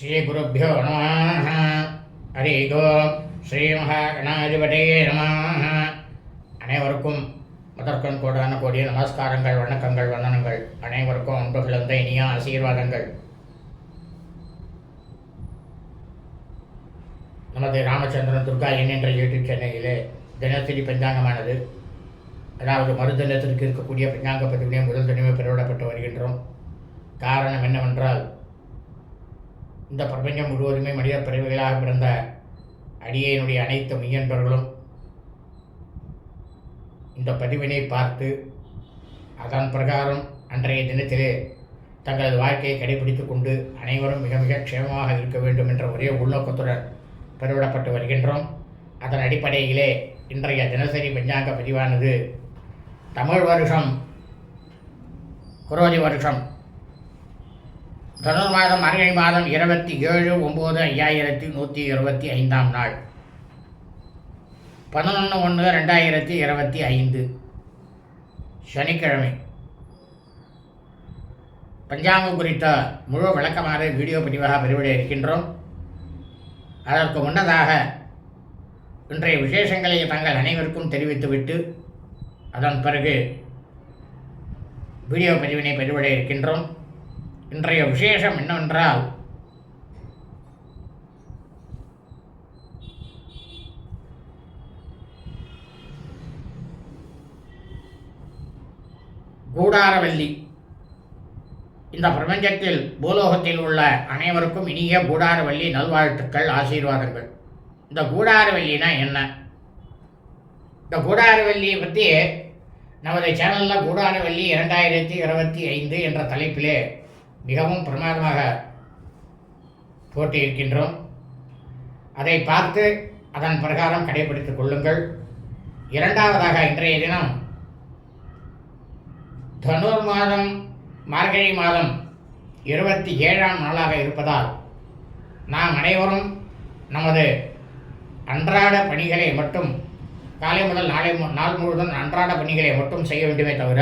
ஸ்ரீகுருப்போ நம ஹரி கோ. ஸ்ரீ மகாகணாதிபதியே நம அனைவருக்கும் முதற்கண் கோடான கோடிய நமஸ்காரங்கள் வணக்கங்கள் வந்தனங்கள். அனைவருக்கும் அன்பு கலந்த இனிய ஆசீர்வாதங்கள். நமது ராமச்சந்திரன் துர்கா என் யூடியூப் சேனலிலே தினசரி பஞ்சாங்கமானது. அதாவது மறுதினத்திற்கு இருக்கக்கூடிய பஞ்சாங்க பதிவினை முதல் தினமே பெறவிடப்பட்டு வருகின்றோம். காரணம் என்னவென்றால் இந்த பிரபஞ்சம் முழுவதுமே மனித பிறவிகளாக பிறந்த அடியேனுடைய அனைத்து மெய்யன்பர்களும் இந்த பதிவினை பார்த்து அதன் பிரகாரம் அன்றைய தினத்திலே தங்களது வாழ்க்கையை கடைபிடித்துக் கொண்டு அனைவரும் மிக மிக க்ஷேமமாக இருக்க வேண்டும் என்ற ஒரே உள்நோக்கத்துடன் பெருவிடப்பட்டு வருகின்றோம். அதன் அடிப்படையிலே இன்றைய தினசரி பஞ்சாங்க பதிவானது தமிழ் வருஷம் குரோதி வருஷம் தனுர் மாதம் மறுகை மாதம் இருபத்தி ஏழு ஒம்பது ஐயாயிரத்தி நூற்றி இருபத்தி ஐந்தாம் நாள். பதினொன்று ஒன்று ரெண்டாயிரத்தி இருபத்தி ஐந்து. சனிக்கிழமை. பஞ்சாங்கம் குறித்த முழு விளக்கமாக வீடியோ பதிவாக பெருவிட இருக்கின்றோம். அதற்கு முன்னதாக இன்றைய விசேஷங்களை தங்கள் அனைவருக்கும் தெரிவித்துவிட்டு அதன் பிறகு வீடியோ பதிவினை பெருவிட இருக்கின்றோம். இன்றைய விசேஷம் என்னவென்றால் கூடாரவல்லி. இந்த பிரபஞ்சத்தில் பூலோகத்தில் உள்ள அனைவருக்கும் இனிய கூடாரவல்லி நல்வாழ்த்துக்கள் ஆசீர்வாதங்கள். இந்த கூடாரவல்லினா என்ன? இந்த கூடாரவல்லியை பற்றி நமது சேனலில் கூடாரவல்லி இரண்டாயிரத்தி இருபத்தி ஐந்து என்ற தலைப்பிலே மிகவும் பிரமாதமாக போட்டியிருக்கின்றோம் அதை பார்த்து அதன் பிரகாரம் கடைபிடித்துக் கொள்ளுங்கள். இரண்டாவதாக இன்றைய தினம் தனுர் மாதம் மார்கழி மாதம் இருபத்தி ஏழாம் நாளாக இருப்பதால் நாம் அனைவரும் நமது அன்றாட பணிகளை மட்டும் காலை முதல் நாளை மு- நாள் முழுவதும் அன்றாட பணிகளை மட்டும் செய்ய வேண்டுமே தவிர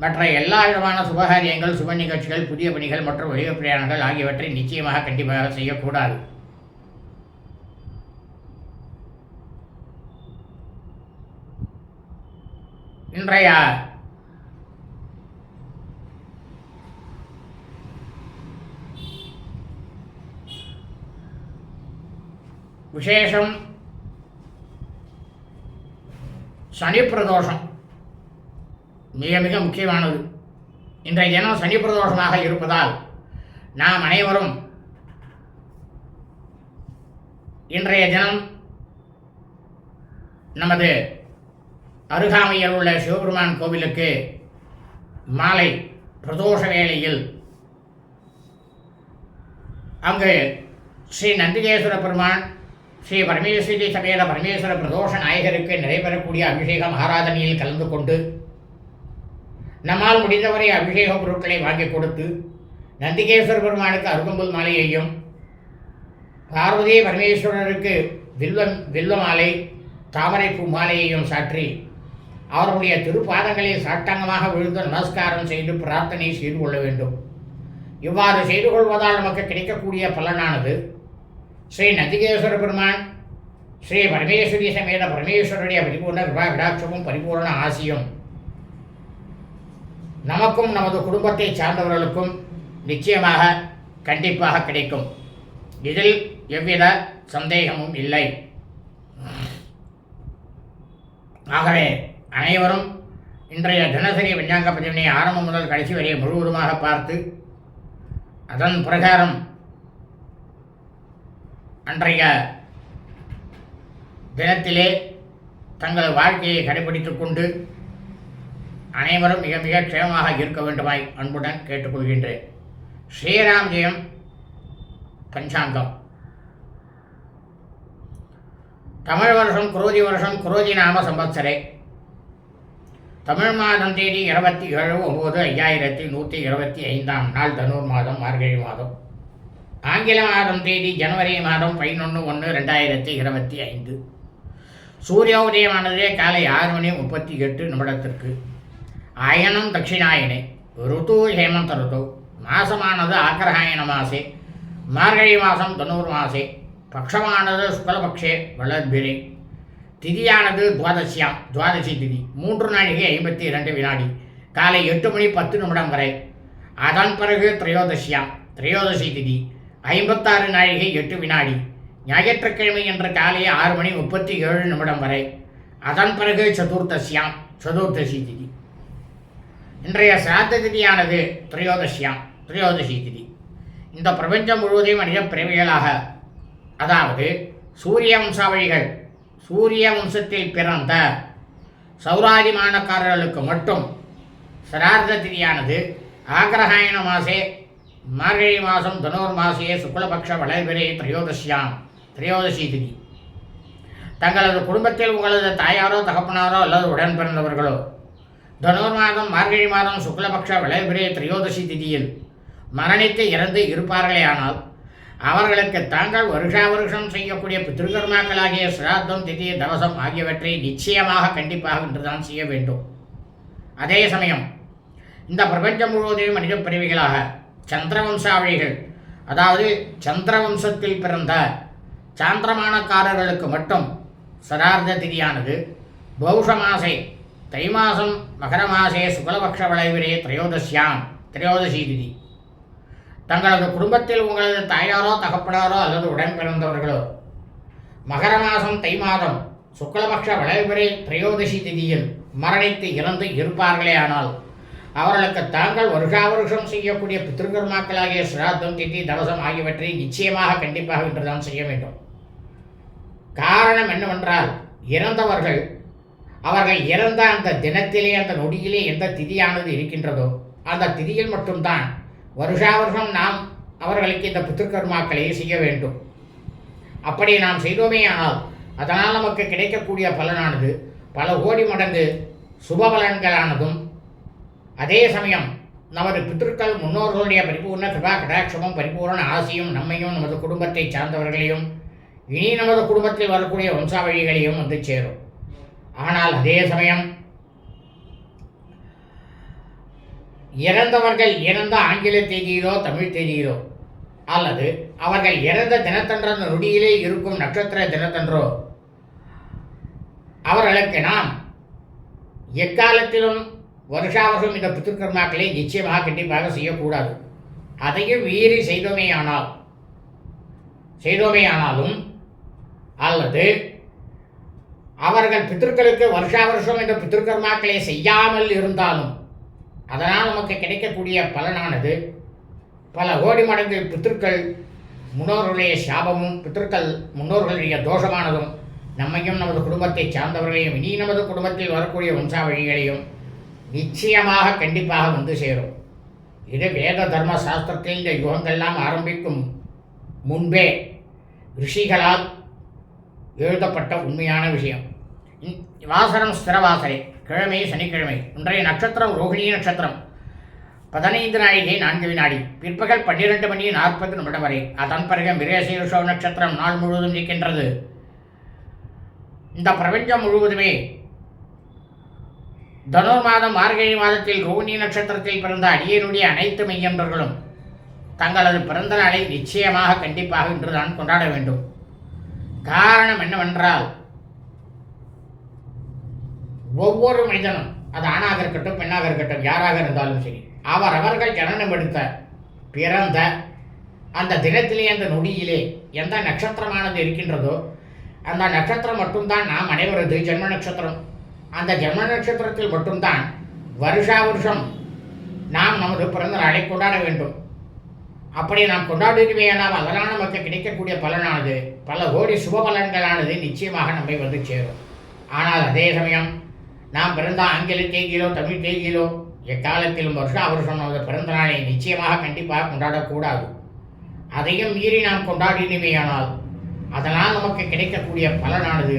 மற்ற எல்லா விதமான சுபகாரியங்கள் சுப நிகழ்ச்சிகள் புதிய பணிகள் மற்றும் வெளியூர் பிரயாணங்கள் ஆகியவற்றை நிச்சயமாக கண்டிப்பாக செய்யக்கூடாது. இன்றைய விசேஷம் சனி பிரதோஷம். மிக மிக முக்கியமானது. இன்றைய தினம் சனி பிரதோஷமாக இருப்பதால் நாம் அனைவரும் இன்றைய தினம் நமது அருகாமையில் உள்ள சிவபெருமான் கோவிலுக்கு மாலை பிரதோஷ வேளையில் அங்கு ஸ்ரீ நந்திகேஸ்வர பெருமான் ஸ்ரீ பரமேஸ்வரி சமேத பரமேஸ்வர பிரதோஷ நாயகருக்கு நடைபெறக்கூடிய அபிஷேகம் ஆராதனையில் கலந்து கொண்டு நம்மால் முடிந்தவரை அபிஷேக பொருட்களை வாங்கி கொடுத்து நந்திகேஸ்வர பெருமானுக்கு அருகம்புல் மாலையையும் பார்வதி பரமேஸ்வரருக்கு வில்வம் வில்வ மாலை பூ மாலையையும் சாற்றி அவருடைய திருப்பாதங்களில் சாட்டாங்கமாக விழுந்து நமஸ்காரம் செய்து பிரார்த்தனை செய்து கொள்ள வேண்டும். இவ்வாறு செய்து கொள்வதால் நமக்கு கிடைக்கக்கூடிய பலனானது ஸ்ரீ நந்திகேஸ்வர பெருமான் ஸ்ரீ பரமேஸ்வரி சமேத பரமேஸ்வரருடைய பரிபூர்ண கிருபா விடாட்சமும் பரிபூர்ண ஆசியும். நமக்கும் நமது குடும்பத்தை சார்ந்தவர்களுக்கும் நிச்சயமாக கண்டிப்பாக கிடைக்கும். இதில் எவ்வித சந்தேகமும் இல்லை. ஆகவே அனைவரும் இன்றைய தினசரி விஞ்ஞாங்க பதிவினை ஆரம்பம் முதல் கடைசி வரை முழுவதுமாக பார்த்து அதன் பிரகாரம் அன்றைய தினத்திலே தங்கள் வாழ்க்கையை கடைபிடித்துக் கொண்டு அனைவரும் மிக மிக க்ஷேமமாக இருக்க வேண்டுமாய் அன்புடன் கேட்டுக்கொள்கின்றேன். ஸ்ரீராம் ஜெயம் பஞ்சாங்கம். தமிழ் வருஷம் குரோதி வருஷம் குரோதி நாம சம்பத்சரே தமிழ் மாதம் தேதி இருபத்தி ஏழு ஒம்பது ஐயாயிரத்தி நூற்றி இருபத்தி ஐந்தாம் நாள் தனூர் மாதம் மார்கழி மாதம். ஆங்கில மாதம் தேதி ஜனவரி மாதம் பதினொன்று ஒன்று ரெண்டாயிரத்தி இருபத்தி ஐந்து. சூரிய உதயமானதே காலை ஆறு மணி முப்பத்தி எட்டு நிமிடத்திற்கு. ஆயனம் தட்சிணாயனே ருத்து ஹேமந்த ருத்து மாசமானது ஆக்கிரகாயன மாசே மார்கழி மாதம் தொண்ணூறு மாசே பக்ஷமானது சுக்லபக்ஷே வளர்பிரை திதியானது துவாதசியாம் துவாதசி திதி மூன்று நாழிகை ஐம்பத்தி இரண்டு வினாடி காலை எட்டு மணி பத்து நிமிடம் வரை. அதன் பிறகு திரையோதசியாம் திரையோதசி திதி ஐம்பத்தாறு நாழிகை எட்டு வினாடி ஞாயிற்றுக்கிழமை என்ற காலை ஆறு மணி முப்பத்தி ஏழு நிமிடம் வரை. அதன் பிறகு சதுர்த்தசியாம் சதுர்த்தசி திதி. இன்றைய சிராத்த திதியானது திரையோதசியாம் திரையோதசி திதி. இந்த பிரபஞ்சம் முழுவதையும் மனித பிறவிகளாக அதாவது சூரிய வம்சாவழிகள் சூரிய வம்சத்தில் பிறந்த சௌராதிமானக்காரர்களுக்கு மட்டும் சிரார்த்த திதியானது ஆக்ரஹாயண மாசே மார்கழி மாதம் தனோர் மாசே சுக்லபக்ஷ வளர்பிரே திரையோதசியாம் திரையோதசி திதி. தங்களது குடும்பத்தில் உங்களது தாயாரோ தகப்பனாரோ அல்லது உடன் பிறந்தவர்களோ தனோர் மாதம் மார்கழி மாதம் சுக்லபக்ஷ வளர்பிறை திரையோதசி திதியில் மரணித்து இறந்து இருப்பார்களே ஆனால் அவர்களுக்கு தாங்கள் வருஷா வருஷம் செய்யக்கூடிய பித்திருக்கர்மாக்களாகிய சிராத்தம் திதி தவசம் ஆகியவற்றை நிச்சயமாக கண்டிப்பாக இன்றுதான் செய்ய வேண்டும். அதே சமயம் இந்த பிரபஞ்சம் முழுவதையும் மனித பிரிவுகளாக சந்திரவம்சாவழிகள் அதாவது சந்திரவம்சத்தில் பிறந்த சாந்திரமானக்காரர்களுக்கு மட்டும் சரார்த்த திதியானது பௌஷ தைமாசம் தை மாசம் மகர மாசே சுக்லபக்ஷ வளைவிரே திரையோதசியாம். திரையோதசி திதி. தங்களது குடும்பத்தில் உங்களது தாயாரோ தகப்பனாரோ அல்லது உடன் பிறந்தவர்களோ மகர மாதம் தை மாதம் சுக்லபக்ஷ வளைவிரை திரையோதசி திதியில் மரணித்து இறந்து இருப்பார்களே ஆனால் அவர்களுக்கு தாங்கள் வருஷா வருஷம் செய்யக்கூடிய பித்திருக்கர்மாக்களாகிய சிராத்தம் திதி தவசம் ஆகியவற்றை நிச்சயமாக கண்டிப்பாக இன்றுதான் செய்ய வேண்டும். காரணம் என்னவென்றால் இறந்தவர்கள் அவர்கள் இறந்த அந்த தினத்திலே அந்த நொடியிலே எந்த திதியானது இருக்கின்றதோ அந்த திதியில் மட்டும்தான் வருஷா வருஷம் நாம் அவர்களுக்கு இந்த பித்திருக்கர்மாக்களை செய்ய வேண்டும். அப்படி நாம் செய்தோமே ஆனால் அதனால் நமக்கு கிடைக்கக்கூடிய பலனானது பல கோடி மடங்கு சுப பலன்களானதும் அதே சமயம் நமது பித்திருக்கள் முன்னோர்களுடைய பரிபூர்ண கிருபா கடாட்சமும் பரிபூர்ண ஆசையும் நம்மையும் நமது குடும்பத்தை சார்ந்தவர்களையும் இனி நமது குடும்பத்தில் வரக்கூடிய வம்சாவழிகளையும் வந்து சேரும். ஆனால் அதே சமயம் இறந்தவர்கள் இறந்த ஆங்கில தேதியிலோ தமிழ் தேதியிலோ அல்லது அவர்கள் இறந்த தினத்தன்ற நொடியிலே இருக்கும் நட்சத்திர தினத்தன்றோ அவர்களுக்கு நாம் எக்காலத்திலும் வருஷாவசம் இந்த பித்திருக்கர்மாக்களை நிச்சயமாக கண்டிப்பாக செய்யக்கூடாது. அதையும் மீறி செய்தோமேயானால் செய்தோமேயானாலும் அல்லது அவர்கள் பித்திருக்களுக்கு வருஷா வருஷம் என்ற பித்திருக்கர்மாக்களை செய்யாமல் இருந்தாலும் அதனால் நமக்கு கிடைக்கக்கூடிய பலனானது பல கோடி மடங்கு பித்திருக்கள் முன்னோர்களுடைய சாபமும் பித்திருக்கள் முன்னோர்களுடைய தோஷமானதும் நம்மையும் நமது குடும்பத்தைச் சார்ந்தவர்களையும் இனி நமது குடும்பத்தில் வரக்கூடிய வம்சாவழிகளையும் நிச்சயமாக கண்டிப்பாக வந்து சேரும். இது வேத தர்ம சாஸ்திரத்தில் இந்த யுகங்கள்லாம் ஆரம்பிக்கும் முன்பே ரிஷிகளால் எழுதப்பட்ட உண்மையான விஷயம். வாசனம் வாசரம் கிழமை சனிக்கிழமை இன்றைய நட்சத்திரம் ரோகிணி நட்சத்திரம். பதினைந்து நாழிகை நான்கு வினாடி பிற்பகல் பன்னிரெண்டு மணி நாற்பது நிமிடம் வரை அதன் பிறகு மிருகசீருஷோ நட்சத்திரம் நாள் முழுவதும் நிற்கின்றது இந்த பிரபஞ்சம் முழுவதுமே தனுர் மாதம் மார்கழி மாதத்தில் ரோகிணி நட்சத்திரத்தில் பிறந்த அடியனுடைய அனைத்து மையன்றர்களும் தங்களது பிறந்த நாளை நிச்சயமாக கண்டிப்பாக இன்றுதான் கொண்டாட வேண்டும். காரணம் என்னவென்றால் ஒவ்வொரு மனிதனும் அது ஆணாக இருக்கட்டும் பெண்ணாக இருக்கட்டும் யாராக இருந்தாலும் சரி அவர் அவர்கள் ஜனனம் எடுத்த பிறந்த அந்த தினத்திலே அந்த நொடியிலே எந்த நட்சத்திரமானது இருக்கின்றதோ அந்த நட்சத்திரம் மட்டும்தான் நாம் அனைவரது ஜென்ம நட்சத்திரம். அந்த ஜென்ம நட்சத்திரத்தில் மட்டும்தான் வருஷா வருஷம் நாம் நமது பிறந்த நாளை கொண்டாட வேண்டும். அப்படி நாம் கொண்டாடுகிறேனால் அதனால் நமக்கு கிடைக்கக்கூடிய பலனானது பல கோடி சுப பலன்களானது நிச்சயமாக நம்மை வந்து சேரும். ஆனால் அதே சமயம் நாம் பிறந்த ஆங்கில தேதியிலோ தமிழ் தேதியிலோ எக்காலத்திலும் வருஷம் அவர் சொன்ன பிறந்த நாளை நிச்சயமாக கண்டிப்பாக கொண்டாடக்கூடாது. அதையும் மீறி நாம் கொண்டாடினமேயானால் அதனால் நமக்கு கிடைக்கக்கூடிய பலனானது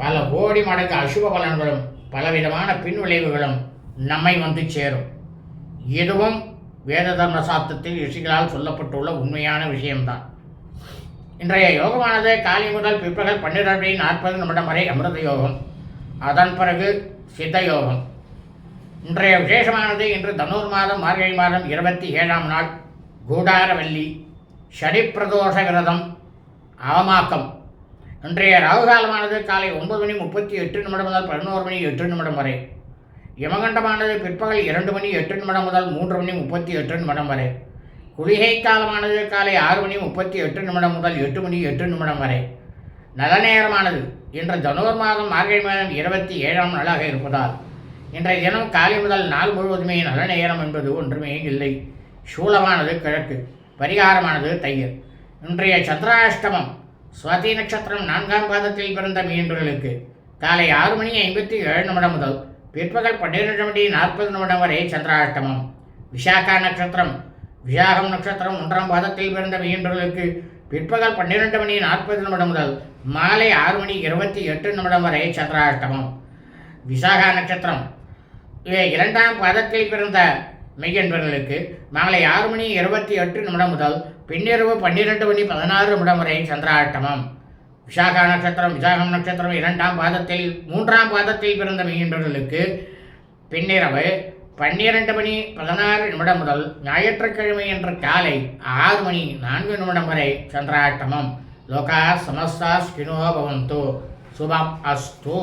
பல கோடி மடங்கு அசுப பலன்களும் பலவிதமான பின்விளைவுகளும் நம்மை வந்து சேரும். இதுவும் வேத தர்ம சாஸ்திரத்தில் ரிஷிகளால் சொல்லப்பட்டுள்ள உண்மையான விஷயம்தான். இன்றைய யோகமானது காலை முதல் பிற்பகல் பன்னிரண்டு நாற்பது நிமிடம் வரை அமிர்த யோகம். அதன் பிறகு சித்தயோகம். இன்றைய விசேஷமானது இன்று தனூர் மாதம் மார்கழி மாதம் இருபத்தி ஏழாம் நாள் கூடாரவல்லி சனிப்பிரதோஷ விரதம் அவமாக்கம். இன்றைய ராகுகாலமானது காலை ஒன்பது மணி முப்பத்தி எட்டு நிமிடம் முதல் பதினோரு மணி எட்டு நிமிடம் வரை. யமகண்டமானது பிற்பகல் இரண்டு மணி எட்டு நிமிடம் முதல் மூன்று மணி முப்பத்தி எட்டு நிமிடம் வரை. குளிகை காலமானது காலை ஆறு மணி முப்பத்தி எட்டு நிமிடம் முதல் எட்டு மணி எட்டு நிமிடம் வரை. நல்ல நேரமானது இன்று ஜனவரி மாதம் மார்கழி மாதம் இருபத்தி ஏழாம் நாளாக இருப்பதால் இன்றைய தினம் காலை முதல் நாள் முழுவதுமே நல்ல நேரம் என்பது ஒன்றுமே இல்லை. சூலமானது கிழக்கு பரிகாரமானது தையர். இன்றைய சந்திராஷ்டமம் சுவாதி நட்சத்திரம் நான்காம் பாதத்தில் பிறந்த மீன்களுக்கு காலை ஆறு மணி ஐம்பத்தி ஏழு நிமிடம் முதல் பிற்பகல் பன்னிரெண்டு மணி நாற்பது நிமிடம் வரை சந்திராஷ்டமம். விசாகா நட்சத்திரம் விசாகம் நட்சத்திரம் ஒன்றாம் பாதத்தில் பிறந்த மீன்களுக்கு பிற்பகல் பன்னிரெண்டு மணி நாற்பது நிமிடம் முதல் மாலை ஆறு மணி இருபத்தி எட்டு நிமிடம் வரை சந்திராஷ்டமம். விசாகா நட்சத்திரம். இவை இரண்டாம் பாதத்தில் பிறந்த மெய்யன்பர்களுக்கு மாலை ஆறு மணி இருபத்தி எட்டு நிமிடம் முதல் பின்னிரவு பன்னிரெண்டு மணி பதினாறு நிமிடம் வரை சந்திராஷ்டமம். விசாகா நட்சத்திரம் விசாகம் நட்சத்திரம் இரண்டாம் பாதத்தில் மூன்றாம் பாதத்தில் பிறந்த மெய்யன்பர்களுக்கு பின்னிரவு பன்னிரண்டு மணி பதினாறு நிமிடம் முதல் ஞாயிற்றுக்கிழமை என்ற காலை ஆறு மணி நான்கு நிமிடம் வரை சந்திராட்டமம். லோகா சமஸ்தா ஸ்கினோ பவந்தோ. சுபம் அஸ்தூ.